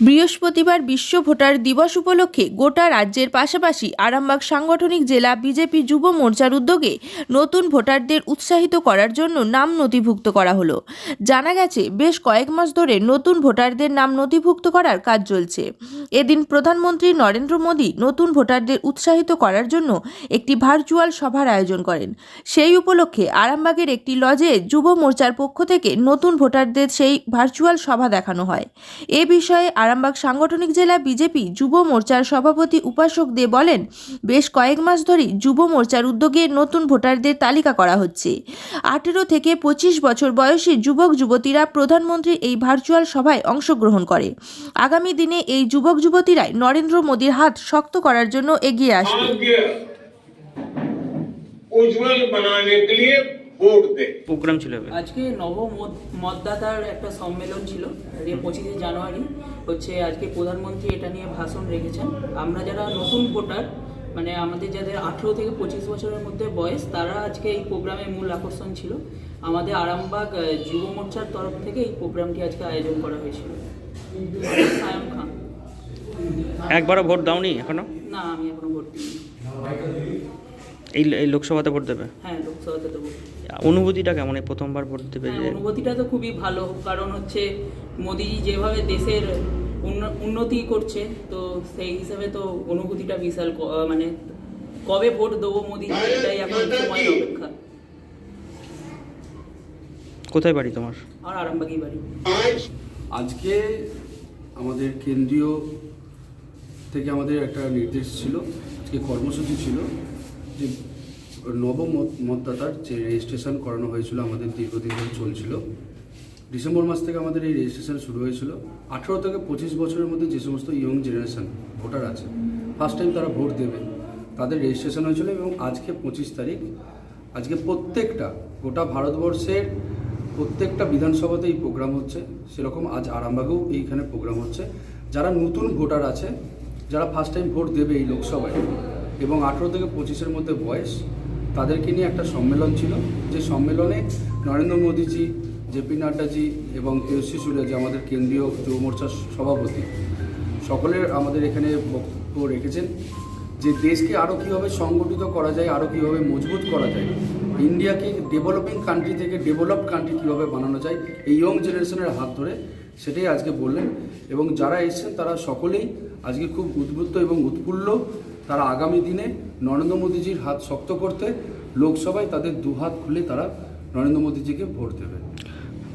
বৃহস্পতিবার বিশ্ব ভোটার দিবস উপলক্ষে গোটা রাজ্যের পাশাপাশি আরামবাগ সাংগঠনিক জেলা বিজেপি যুব মোর্চার উদ্যোগে নতুন ভোটারদের উৎসাহিত করার জন্য নাম নথিভুক্ত করা হলো। জানা গেছে, বেশ কয়েক মাস ধরে নতুন ভোটারদের নাম নথিভুক্ত করার কাজ চলছে। এদিন প্রধানমন্ত্রী নরেন্দ্র মোদী নতুন ভোটারদের উৎসাহিত করার জন্য একটি ভার্চুয়াল সভার আয়োজন করেন। সেই উপলক্ষে আরামবাগের একটি লজে যুব মোর্চার পক্ষ থেকে নতুন ভোটারদের সেই ভার্চুয়াল সভা দেখানো হয়। এ বিষয়ে আরামবাগ সাংগঠনিক জেলা বিজেপি যুব মোর্চার সভাপতি উপাসক দে বলেন বেশ কয়েক মাস ধরেই যুব মোর্চার উদ্যোগে নতুন ভোটারদের তালিকা করা হচ্ছে আঠেরো থেকে পঁচিশ বছর বয়সী যুবক যুবতীরা প্রধানমন্ত্রীর এই ভার্চুয়াল সভায় অংশগ্রহণ করে আগামী দিনে এই যুবক যুবতীরাই নরেন্দ্র মোদীর হাত শক্ত করার জন্য এগিয়ে আসবে भाग्य उज्जवल बनाने के लिए ভোট দেয় প্রোগ্রাম ছিল আজকে নব মতদাতার একটা সম্মেলন ছিল পঁচিশে জানুয়ারি। হচ্ছে আজকে প্রধানমন্ত্রী এটা নিয়ে ভাষণ রেখেছেন। আমরা যারা নতুন ভোটার মানে আমাদের যাদের আঠেরো থেকে পঁচিশ বছরের মধ্যে বয়স তারা আজকে এই প্রোগ্রামের মূল আকর্ষণ ছিল। আমাদের আরামবাগ যুব মোর্চার তরফ থেকে এই প্রোগ্রামটি আজকে আয়োজন করা হয়েছিল। সায়ম খান। একবারও ভোট দাওনি এখনও? না আমি এখনও ভোট দিইনি। এই লোকসভাতে ভোট দেবে? হ্যাঁ লোকসভাতে তো ভোট। অনুভূতিটা কেমন? এই প্রথমবার ভোট দেবে হ্যাঁ, অনুভূতিটা তো খুবই ভালো কারণ হচ্ছে মোদিজি যেভাবে দেশের উন্ন- উন্নতি করছে তো সেই হিসাবে তো অনুভূতিটা বিশাল ক- মানে কবে ভোট দেবো মোদি এটাই এখন সময়ের অপেক্ষা। কোথায় বাড়ি তোমার? আর আরামবাগি বাড়ি। আজকে আমাদের কেন্দ্রীয় থেকে আমাদের একটা নির্দেশ ছিল আজকে কর্মসূচি ছিল যে নবম মতদাতার যে রেজিস্ট্রেশন করানো হয়েছিল আমাদের দীর্ঘদিন ধরে চলছিল। ডিসেম্বর মাস থেকে আমাদের এই রেজিস্ট্রেশন শুরু হয়েছিল। আঠেরো থেকে পঁচিশ বছরের মধ্যে যে সমস্ত ইয়ং জেনারেশান ভোটার আছে ফার্স্ট টাইম তারা ভোট দেবে, তাদের রেজিস্ট্রেশন হয়েছিল এবং আজকে পঁচিশ তারিখ। আজকে প্রত্যেকটা, গোটা ভারতবর্ষের প্রত্যেকটা বিধানসভাতে এই প্রোগ্রাম হচ্ছে। সেরকম আজ আরামবাগেও এইখানে প্রোগ্রাম হচ্ছে। যারা নতুন ভোটার আছে, যারা ফার্স্ট টাইম ভোট দেবে এই লোকসভায় এবং আঠেরো থেকে পঁচিশের মধ্যে বয়স তাদেরকে নিয়ে একটা সম্মেলন ছিল। যে সম্মেলনে নরেন্দ্র মোদীজি জেপি নাড্ডাজি এবং তেজস্বী সূর্য যে আমাদের কেন্দ্রীয় যুব মোর্চার সভাপতি, সকলের আমাদের এখানে বক্তব্য রেখেছেন যে দেশকে আরও কীভাবে সংগঠিত করা যায় আরও কীভাবে মজবুত করা যায়, ইন্ডিয়াকে ডেভেলপিং কান্ট্রি থেকে ডেভেলপ কান্ট্রি কীভাবে বানানো যায়, এই ইয়ং জেনারেশনের হাত ধরে সেটাই আজকে বললেন। এবং যারা এসেছেন তারা সকলেই আজকে খুব উদ্বুদ্ধ এবং উৎফুল্ল তারা আগামী দিনে নরেন্দ্র মোদীজির হাত শক্ত করতে লোকসভায় তাদের দুহাত খুলে তারা নরেন্দ্র মোদীজিকে ভোট দেবে।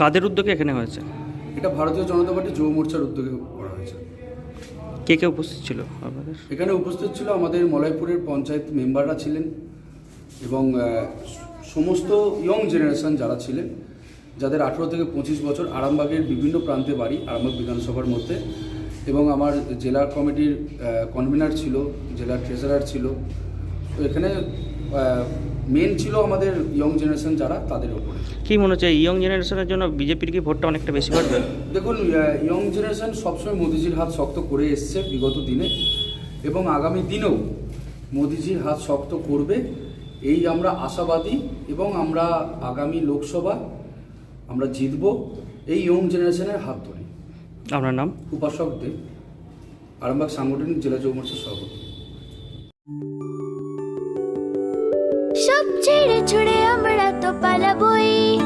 কাদের উদ্যোগে এখানে হয়েছে? এটা ভারতীয় জনতা পার্টি যুব মোর্চার উদ্যোগে করা হয়েছে। কে কে উপস্থিত ছিল আপনাদের এখানে উপস্থিত ছিল আমাদের মলয়পুরের পঞ্চায়েত মেম্বাররা ছিলেন এবং সমস্ত ইয়ং জেনারেশন যারা ছিলেন যাদের আঠেরো থেকে পঁচিশ বছর আরামবাগের বিভিন্ন প্রান্তে বাড়ি আরামবাগ বিধানসভার মধ্যে এবং আমার জেলা কমিটির কনভেনার ছিল জেলা ট্রেজারার ছিল। তো এখানে মেন ছিল আমাদের ইয়ং জেনারেশন যারা তাদের ওপরে কি মনে হচ্ছে ইয়ং জেনারেশনের জন্য বিজেপির কি ভোটটা অনেকটা বেশি বাড়বে? দেখুন ইয়ং জেনারেশন সবসময় মোদিজির হাত শক্ত করে এসছে বিগত দিনে এবং আগামী দিনেও মোদিজির হাত শক্ত করবে। এই আমরা আশাবাদী এবং আমরা আগামী লোকসভা আমরা জিতব। এই ইয়ং জেনারেশনের হাত ধরে। আপনার নাম? উপাসক দেব আরামবাগ সাংগঠনিক জেলা যৌমর্চার সভাপতি। সব ছেড়ে ছুড়ে আমরা তো পালাবই।